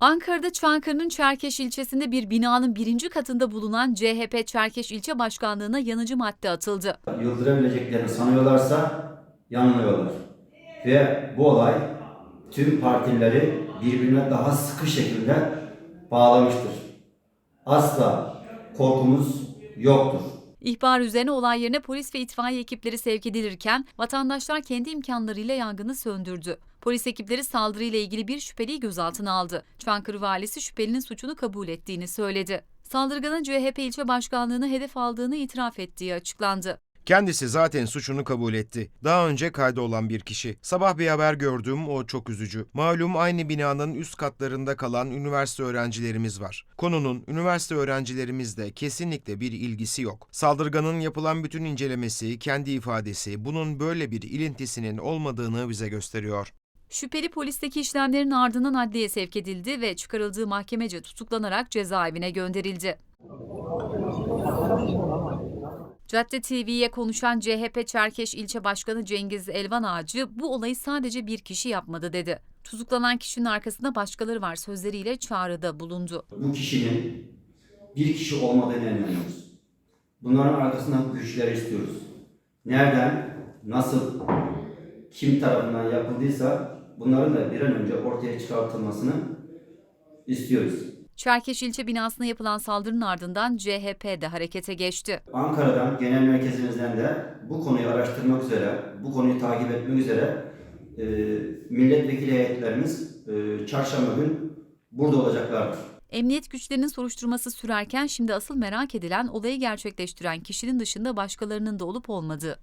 Ankara'da Çankırı'nın Çerkeş ilçesinde bir binanın birinci katında bulunan CHP Çerkeş ilçe başkanlığına yanıcı madde atıldı. yıldırabileceklerini sanıyorlarsa yanılıyorlar. Ve bu olay tüm partileri birbirine daha sıkı şekilde bağlamıştır. Asla korkumuz yoktur. İhbar üzerine olay yerine polis ve itfaiye ekipleri sevk edilirken vatandaşlar kendi imkanlarıyla yangını söndürdü. Polis ekipleri saldırıyla ilgili bir şüpheliyi gözaltına aldı. Çankırı valisi şüphelinin suçunu kabul ettiğini söyledi. Saldırganın CHP ilçe başkanlığını hedef aldığını itiraf ettiği açıklandı. Kendisi zaten suçunu kabul etti. Daha önce kayda olan bir kişi. Sabah bir haber gördüğüm o çok üzücü. Malum aynı binanın üst katlarında kalan üniversite öğrencilerimiz var. Konunun üniversite öğrencilerimizle kesinlikle bir ilgisi yok. Saldırganın yapılan bütün incelemesi, kendi ifadesi bunun böyle bir ilintisinin olmadığını bize gösteriyor. Şüpheli polisteki işlemlerin ardından adliye sevk edildi ve çıkarıldığı mahkemece tutuklanarak cezaevine gönderildi. Cadde TV'ye konuşan CHP Çerkeş İlçe Başkanı Cengiz Elvan Ağacı bu olayı sadece bir kişi yapmadı dedi. Tutuklanan kişinin arkasında başkaları var sözleriyle çağrıda bulundu. Bu kişinin bir kişi olmadığına inanıyoruz. Bunların arkasından güçleri istiyoruz. Nereden, nasıl, kim tarafından yapıldıysa bunların da bir an önce ortaya çıkartılmasını istiyoruz. Çerkeş ilçe binasına yapılan saldırının ardından CHP de harekete geçti. Ankara'dan, genel merkezimizden de bu konuyu araştırmak üzere, bu konuyu takip etmek üzere e, milletvekili heyetlerimiz e, çarşamba gün burada olacaklardır. Emniyet güçlerinin soruşturması sürerken şimdi asıl merak edilen olayı gerçekleştiren kişinin dışında başkalarının da olup olmadığı.